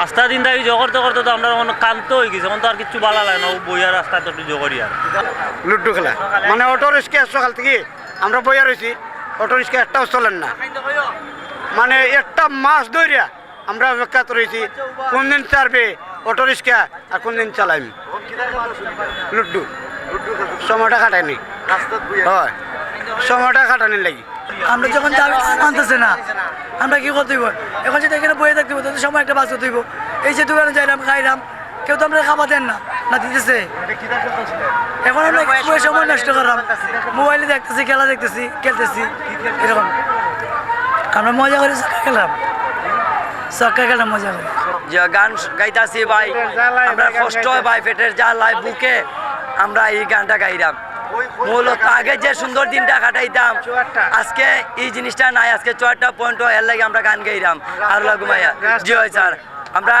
রাস্তা দিন দাবি জো করতে তো আমরা অনেক কান্ত হয়ে গেছে এখন তো আর কিছু ভালো লাগে না ও বইয়া রাস্তা তো একটু জো করি আর। লুড্ডু খেলা। মানে অটো রিক্সা সকাল থেকে আমরা বইয়া রয়েছি অটো রিক্সা একটাও চলেন না। মানে একটা মাস ধরিয়া আমরা অপেক্ষা রয়েছি কোন দিন চারবে অটো রিক্সা আর কোন দিন চালাইম। লুড্ডু। সময়টা কাটায়নি। হয়। সময়টা কাটানি লাগি। আমরা যখন দাবি মানতেছে না আমরা কি করতে এখন যদি এখানে বয়ে থাকতে তাদের সময় একটা বাস করতে এই যে দোকানে যাইলাম খাইলাম কেউ তো আমরা খাবার দেন না না দিতেছে। এখন আমরা সময় নষ্ট করলাম। মোবাইলে দেখতেছি খেলা দেখতেছি খেলতেছি এরকম। আমরা মজা করে চক্কা খেলাম চক্কা খেলাম মজা করে। যে গান গাইতাছি ভাই আমরা কষ্ট হয় ভাই পেটের জ্বালায় বুকে আমরা এই গানটা গাইলাম। মূলত আগে যে সুন্দর দিনটা কাটাইতাম আজকে এই জিনিসটা নাই আজকে চুয়ারটা পয়েন্ট এর লাগে আমরা গান গাইলাম আর ঘুমাইয়া জি হয় স্যার। আমরা